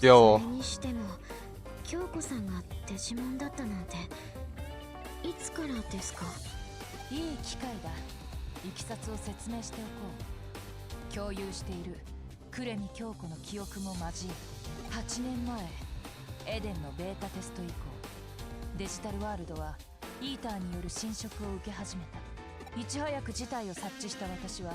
ようにしても京子さんがデジモンだったなんていつからですか？いい機会だ。いきさつを説明しておこう。共有している呉見京子の記憶も交え8年前エデンのベータテスト以降デジタルワールドはイーターによる侵食を受け始めた。いち早く事態を察知した私は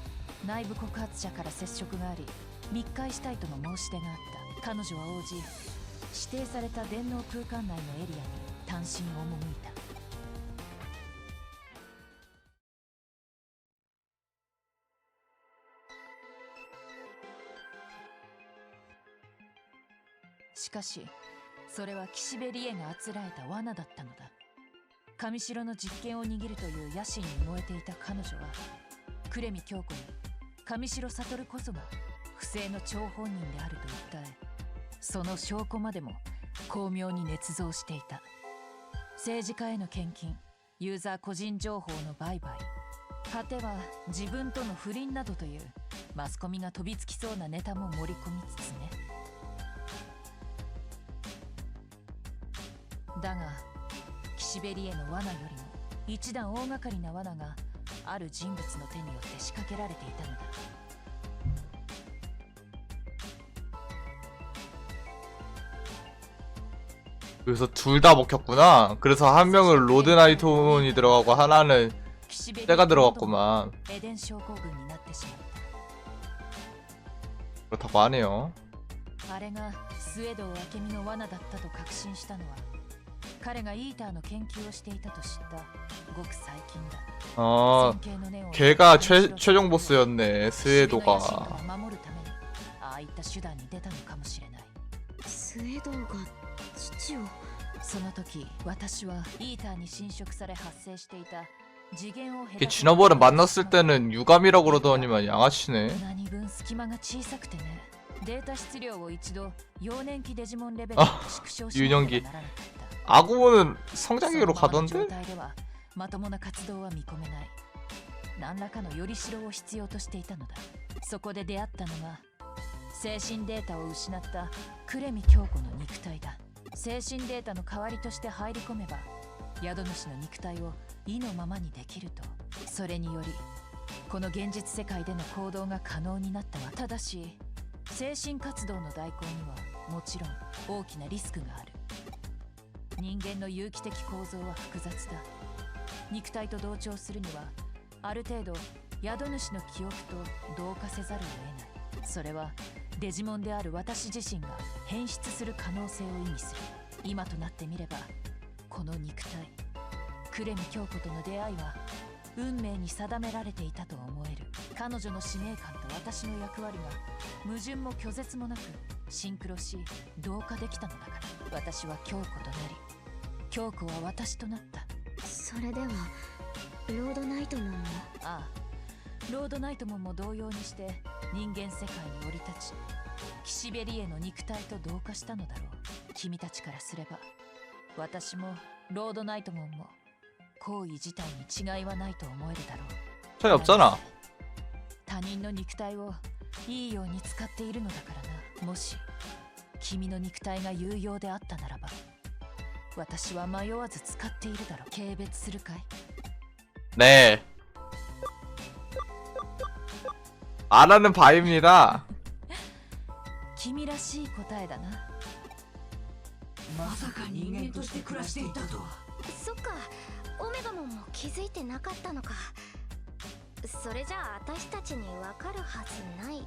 内部告発者から接触があり密会したいとの申し出があった。彼女は応じ指定された電脳空間内のエリアに単身赴いた。しかしそれは岸辺理恵があつらえた罠だったのだ。上白の実権を握るという野心に燃えていた彼女は呉見京子に上白悟こそが不正の張本人であると訴えその証拠までも巧妙に捏造していた。政治家への献金ユーザー個人情報の売買。果ては自分との不倫などというマスコミが飛びつきそうなネタも盛り込みつつね。だが岸辺理恵の罠よりも一段大掛かりな罠が ある人物の手によって仕掛けられていたのだ 그래서 둘 다 먹혔구나 그래서 한 명은 로드나이톤이 들어가고 하나는 岸辺 때가 理恵のことも 들어갔구만 エデン症候群になってしまっ 그렇다고 하네요 たあれがスウェード明美の罠だったと確信したのは 彼がイーターの研究をしていたと知ったごく最近だ 어 尊敬の念を 걔가 최, 최종 보스였네 岸辺の野心 스웨도가 から守るためにああいった手段に出たのかもしれないスウェドが父をその時私はイーターに侵食され発生していた次元を 걔 지난번에 만났을 때는 유감이라고 그러더니만 양아치네 何分隙間が小さくてねデータ質量を一度幼年期デジモンレベルにあ縮小しなければならなかった 아구모는 その 성장기로 ままの状 가던데? 態ではまともな活動は見込めない何らかのよりしろを必要としていたのだそこで出会ったのが精神データを失った呉見京子の肉体だ精神データの代わりとして入り込めば宿主の肉体を意のままにできるとそれによりこの現実世界での行動が可能になったわただし精神活動の代行にはもちろん大きなリスクがある 人間の有機的構造は複雑だ。肉体と同調するにはある程度宿主の記憶と同化せざるを得ない。それはデジモンである私自身が変質する可能性を意味する。今となってみればこの肉体呉見京子との出会いは運命に定められていたと思える。彼女の使命感と私の役割が矛盾も拒絶もなくシンクロし同化できたのだから私は京子となり京子は私となったそれではロードナイトモンもああロードナイトモンも同様にして人間世界に降り立ち岸辺理恵の肉体と同化したのだろう君たちからすれば私もロードナイトモンも行為自体に違いはないと思えるだろう 차이 없잖아 他人の肉体をいいように使っているのだからな もし君の肉体が有用であったならば私は迷わず使っているだろう軽蔑するかい 네 안 하는 바입니다 君らしい答えだなまさか人間として暮らしていたとはそっかオメガモンも気づいてなかったのかそれじゃあ私たちにわかるはずない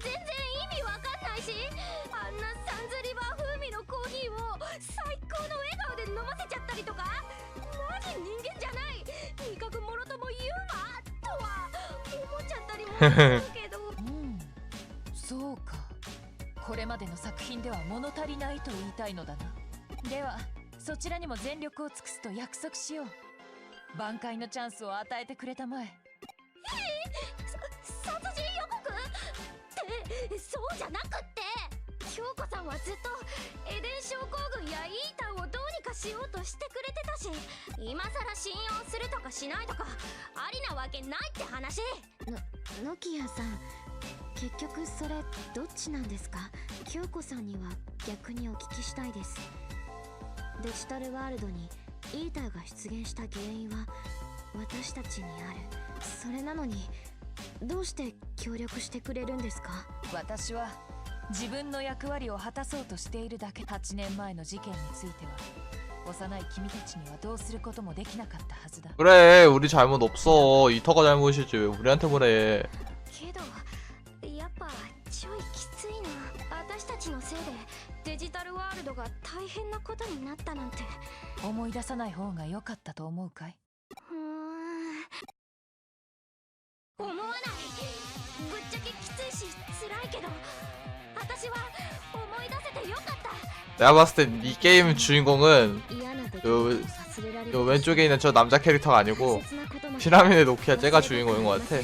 全然意味わかんないしあんなサンズリバー風味のコーヒーを最高の笑顔で飲ませちゃったりとかマジ人間じゃない。味覚もろとも言うわとは思っちゃったりもするけど。うん。そうか。これまでの作品では物足りないと言いたいのだな。ではそちらにも全力を尽くすと約束しよう。挽回のチャンスを与えてくれたまえ。殺人予告ってそうじゃなくって。京子さんはずっとエデン症候群やイータンをどうにかしようとしてくれてたし今さら信用するとかしないとかありなわけないって話。のノキアさん結局それどっちなんですか？京子さんには逆にお聞きしたいです。デジタルワールドにイーターが出現した原因は私たちにある。それなのにどうして協力してくれるんですか私は自分の役割を果たそうとしているだけ8年前の事件については幼い君たちにはどうすることもできなかったはずだ 그래 우리 잘못 없어 이터가 잘못이지 왜 우리한테 그래 けどやっぱちょいきついな私たちのせいでデジタルワールドが大変なことになったなんて思い出さない方が良かったと思うかい 내가 봤을 땐 이 게임 주인공은 요, 요 왼쪽에 있는 저 남자 캐릭터가 아니고 피라미드 노키아 쟤가 주인공인 것 같아.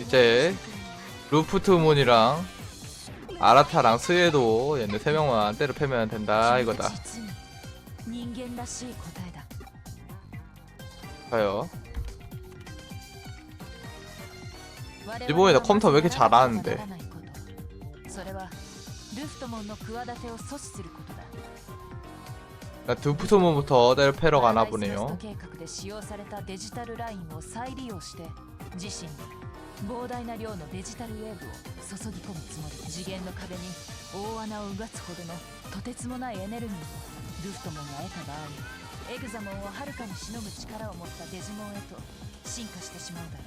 이제 루프트문이랑 아라타랑 스웨도 얘네 세 명만 때려 패면 된다 이거다. 間らしい答えだ 봐요 我々 일본에다 は 컴퓨터 왜 이렇게 まずやらなけ 잘하는데 ればならないことそれはルフトモンの企てを阻止することだ 루프트문부터 때려 패러 가나 パラダイスロス 보네요 ト計画で使用されたデジタルラインを再利用して自身に膨大な量のデジタルウェーブを注ぎ込むつもり次元の壁に大穴をうがつほどのとてつもないエネルギーを ルフトモンが得た場合エグザモンをはるかにしのぐ力を持ったデジモンへと進化してしまうだろ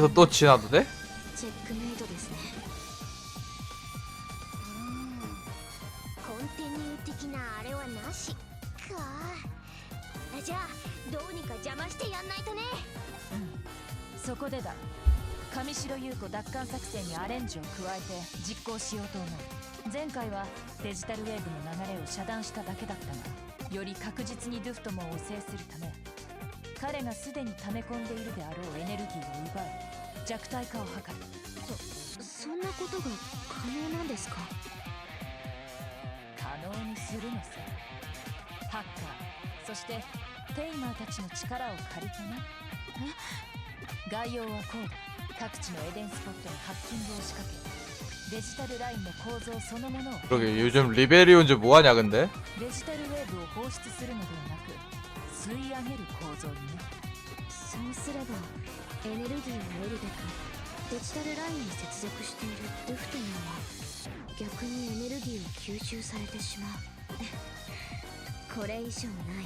う。これどっちなんだね？チェックメイトですね。コンティニュー的なあれはなしか。じゃあどうにか邪魔してやんないとね。うん。そこでだ。上白優子奪還作戦にアレンジを加えて実行しようと思う。前回はデジタルウェーブの流れを遮断しただけだったがより確実にドゥフトモンを制するため彼がすでに溜め込んでいるであろうエネルギーを奪い弱体化を図る。そんなことが可能なんですか？可能にするのさ。ハッカーそしてテイマーたちの力を借りてね概要はこうだ。各地のエデンスポットにハッキングを仕掛け デジタルラインの構造そのものを 그러게 요즘 리베리온즈 뭐하냐 근데? デジタルウェーブを放出するのではなく吸い上げる構造にねそうすればエネルギーを得るべくデジタルラインに接続しているルフトモンは逆にエネルギーを吸収されてしまうこれ以上ない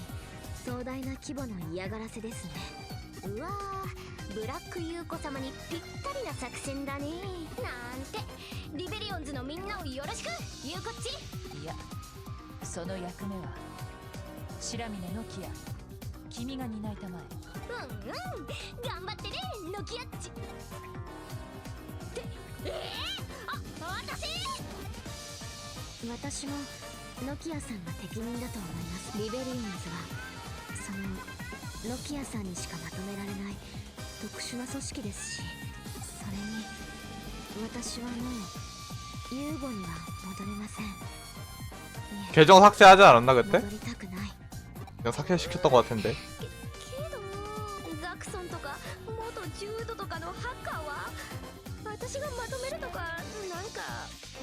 壮大な規模の嫌がらせですねうわー ブラック優子様にぴったりな作戦だね。なんてリベリオンズのみんなをよろしく優子っちいやその役目は白峰ノキア君が担いたまえ。うんうん頑張ってねノキアっちってえー、あ私！私もノキアさんが適任だと思います。リベリオンズはそのノキアさんにしかまとめられない特殊な組織ですしそれに私はもうユーゴには戻れませんいえ 계정 삭제하지 않았나 그때? 戻りたくない 그냥 삭제시켰던 것 같은데 けどザクソンとか元ジュードとかのハッカーは私がまとめるとかなんか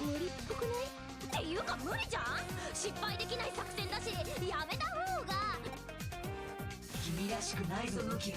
無理っぽくないっていうか無理じゃん失敗できない作戦だしやめた方が君 君らしくないぞノキア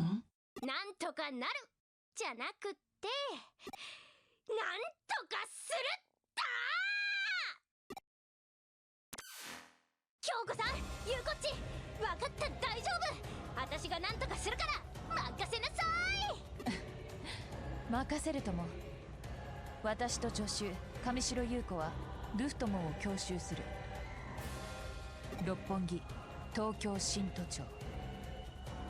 なんとかなるじゃなくってなんとかするった京子さんゆうこっち。わかった大丈夫。私がなんとかするから任せなさい！任せるとも私と助手上白優子はルフトモンを強襲する。六本木東京新都庁。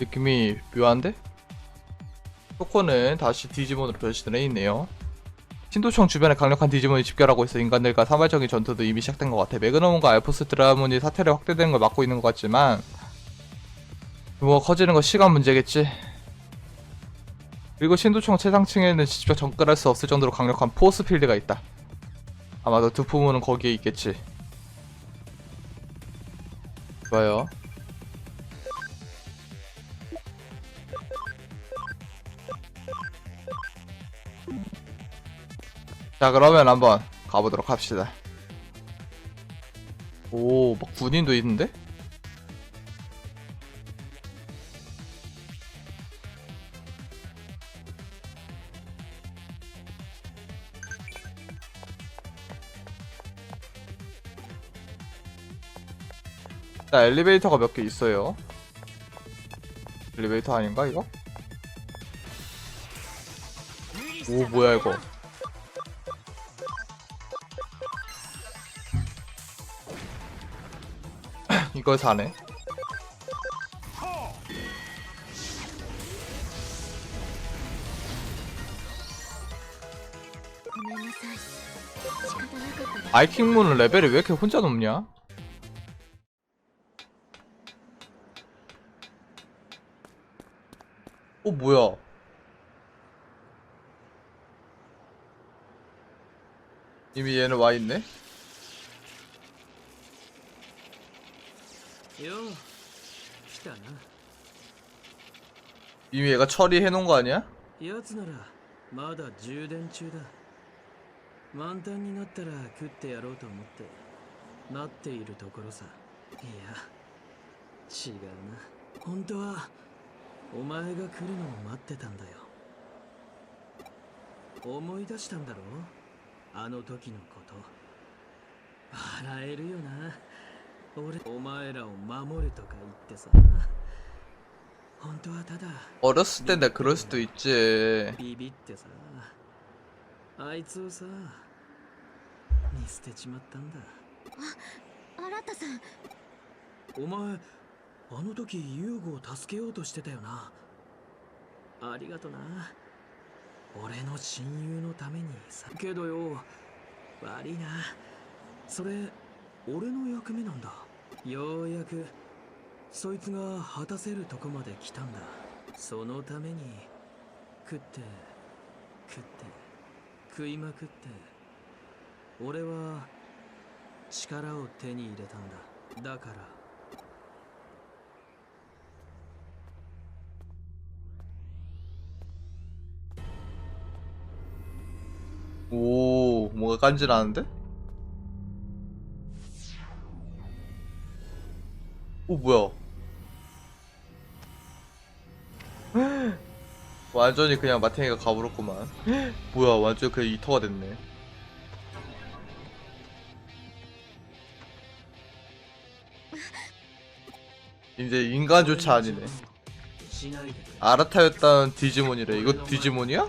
느낌이 묘한데? 토코는 다시 디지몬으로 변신을 해있네요 신도청 주변에 강력한 디지몬이 집결하고 있어 인간들과 사발적인 전투도 이미 시작된 것 같아 매그넘과 알포스 드라몬이 사태를 확대되는 걸 막고 있는 것 같지만 뭐 커지는 건 시간 문제겠지 그리고 신도청 최상층에는 직접 접근할 수 없을 정도로 강력한 포스 필드가 있다. 아마도 두푸문은 거기에 있겠지. 좋아요. 자 그러면 한번 가보도록 합시다. 오, 막 군인도 있는데? 자, 엘리베이터가 몇 개 있어요. 엘리베이터 아닌가, 이거? 오, 뭐야, 이거. 이걸 사네. 아이킹문은 레벨이 왜 이렇게 혼자 높냐? 어 뭐야? 이미 얘는 와있네? 이미 얘가 처리해놓은 거 아니야? やつならまだ充電中だ満タンになったら食ってやろうと思って待っているところさいや違うな本当はお前が来るのを待ってたんだよ思い出したんだろあの時のこと笑えるよな 俺お前らを守るとか言ってさ本当はただ 어렸을 때 내가 그럴 수도 있지. ビビってさあいつをさ見捨てちまったんだ新田さんお前あの時ユーゴを助けようとしてたよなありがとな俺の親友のためにさけどよ悪いなそれ 俺の役目なんだようやくそいつが果たせるとこまで来たんだそのために食って食って食いまくって俺は力を手に入れたんだだから 오, 뭔가 간지나는데? 어, 뭐야? 완전히 그냥 마탱이가 가버렸구만. 뭐야 완전히 그냥 이터가 됐네. 이제 인간조차 아니네. 아라타였던 디지몬이래. 이거 디지몬이야?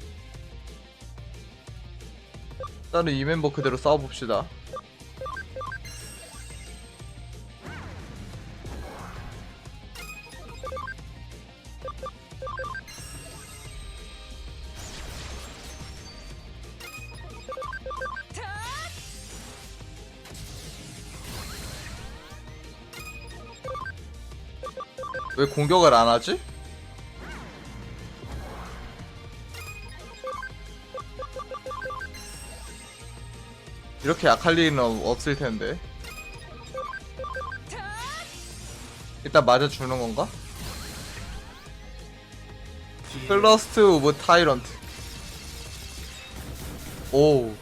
일단은 이 멤버 그대로 싸워봅시다 왜 공격을 안 하지? 이렇게 약할 리는 없- 없을 텐데. 일단 맞아 주는 건가? 클러스트 오브 타이런트. 오.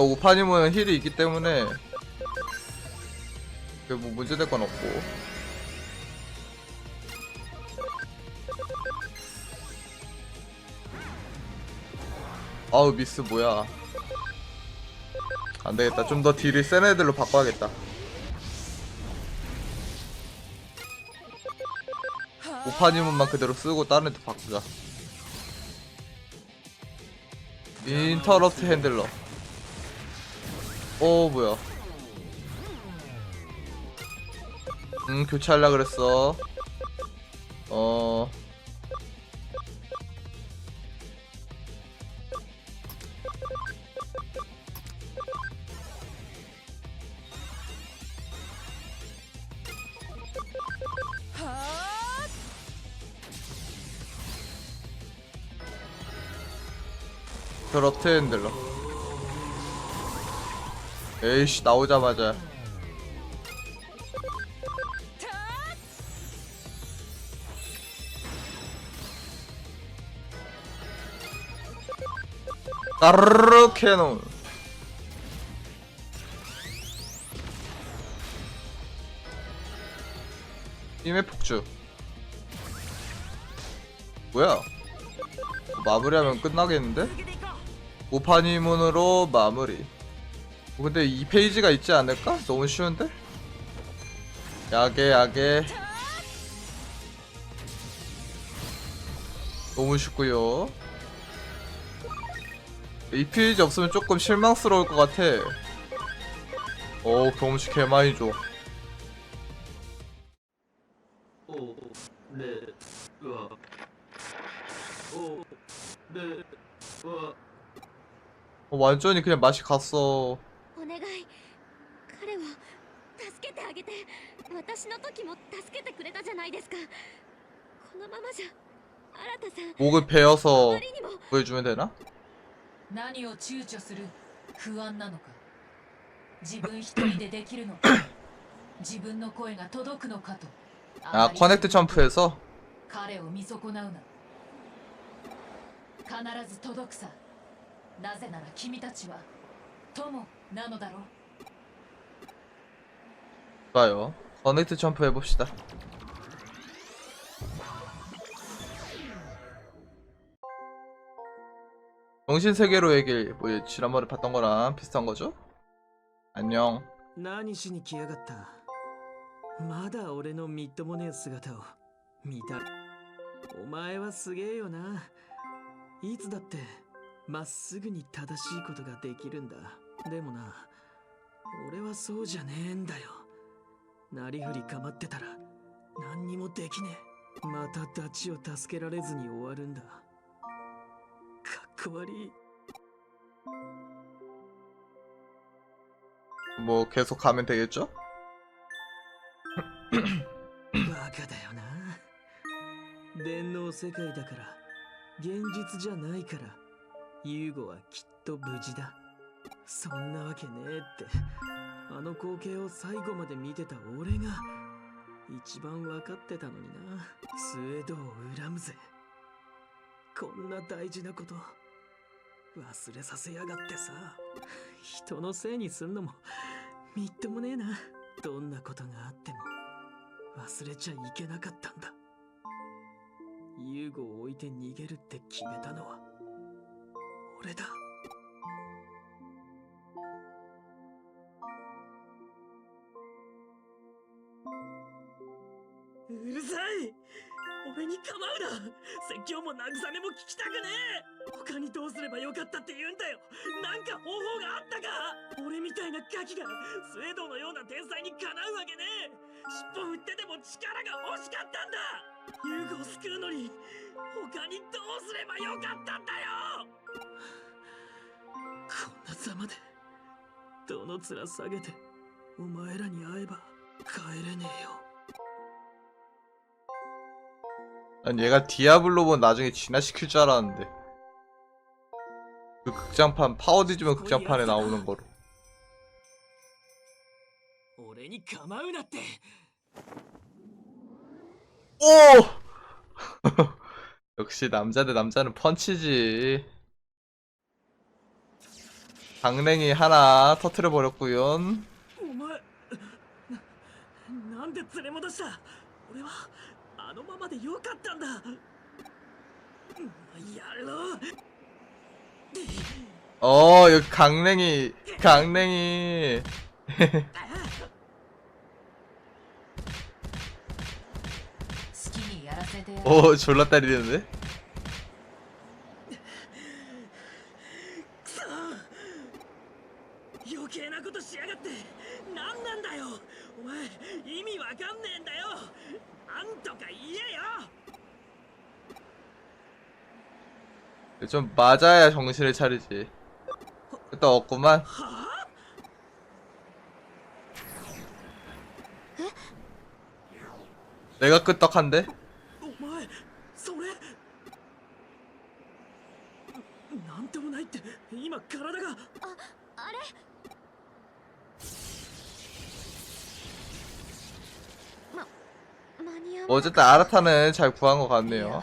오파님은 힐이 있기 때문에 그뭐 문제될 건 없고. 아우 미스 뭐야? 안 되겠다. 좀 더 딜을 센 애들로 바꿔야겠다. 오파님은만 그대로 쓰고 다른 애들 바꾸자. 인터럽트 핸들러. 오 뭐야? 음 교체하려 그랬어. 어. 더럽트 핸들러. 에이씨 나오자마자. 까르르 캐논 힘의 폭주. 뭐야? 마무리하면 끝나겠는데? 오파니문으로 마무리. 어, 어, 근데 이 페이지가 있지 않을까? 너무 쉬운데? 야게 야게. 너무 쉽고요. 이 페이지 없으면 조금 실망스러울 것 같아. 오 경험치 개 많이 줘. 어, 완전히 그냥 맛이 갔어. ないですかこのままじゃ新さん 목을 あ 베어서 まりにも 구해주면 되나? 何を躊躇する不安なのか自分一人でできるのか自分の声が届くのかと 아 커넥트 점프해서 彼を見損なうな必ず届くさなぜなら君たちは友なのだろう 좋아요 커넥트 점프 해봅시다 정신세계로의 길, 뭐 지난번에 봤던 거랑 비슷한 거죠? 안녕 何しに来やがったまだ俺のみっともねえ姿を見たお前はすげえよないつだってまっすぐに正しいことができるんだでもな俺はそうじゃねえんだよなりふり構ってたら何にもできねえまたダチを助けられずに終わるんだ かっこ悪い 뭐 계속 가면 되겠죠? バカだよな電脳世界だから現実じゃないからユーゴはきっと無事だそんなわけねえってあの光景を最後まで見てた俺が一番分かってたのになスウェードを恨むぜこんな大事なこと 忘れさせやがってさ。人のせいにすんのもみっともねえな。どんなことがあっても。忘れちゃいけなかったんだ。ユーゴを置いて逃げるって決めたのは。俺だ。うるさい。俺に構うな。説教も慰めも聞きたくねえ。他にどうすればよかったって言うんだよ。なんか方法があったか。俺みたいなガキがスウェードのような天才にかなうわけねえ。尻尾振ってでも力が欲しかったんだ。ユーゴを救うのに。他にどうすればよかったんだよ。こんなざまで。どの面下げてお前らに会えば帰れねえよ。 난 얘가 디아블로본 나중에 진화시킬 줄 알았는데 그 극장판 파워 디지몬 극장판에 나오는 거로 俺に構うなって 오! 역시 남자 대 남자는 펀치지 강냉이 하나 터트려 버렸구요 お前ななんで連れ戻した俺はあ のままでよかったんだやろう 어 여기 강냉이 강냉이 好きにやらせてやる 오 졸라 때리는데 좀 맞아야 정신을 차리지. 일단 없구만. 내가 끄떡한데? 어쨌든 아라타는 잘 구한 것 같네요.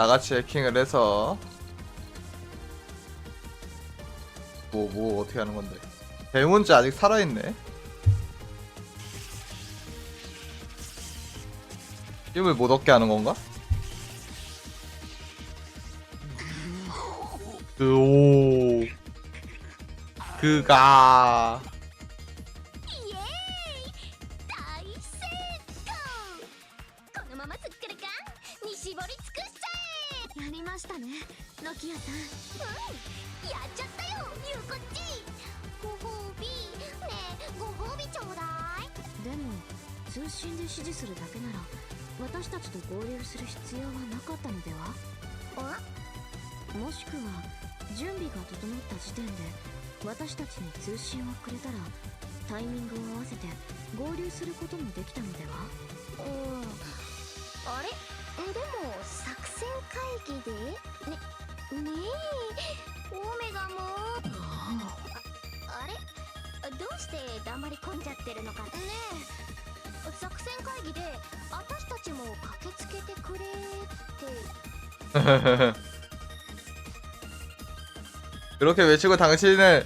나같이 해킹을 해서 뭐뭐 어떻게 하는 건데 대문자 아직 살아있네 힘을 못 얻게 하는 건가? 그, 오. 그가. 信をくれたらタイミングを合わせて合流することもできたのではうんあれえでも作戦会議でねねえオメガもああれどうして黙り込んじゃってるのかねえ作戦会議で私たちも駆けつけてくれって 그렇게 외치고 당신은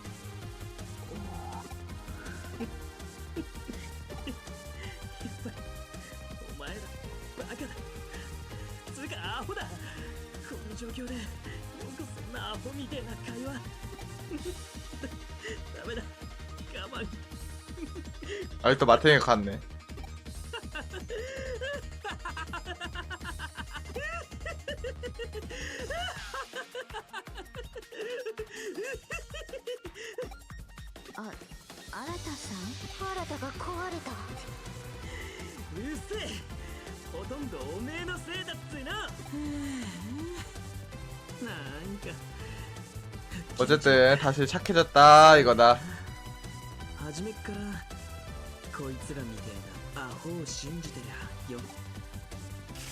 状況でよくそんなアホみてえな会話。ダメだ。我慢。あれとバテンかんね 어쨌든 다시 착해졌다 이거다.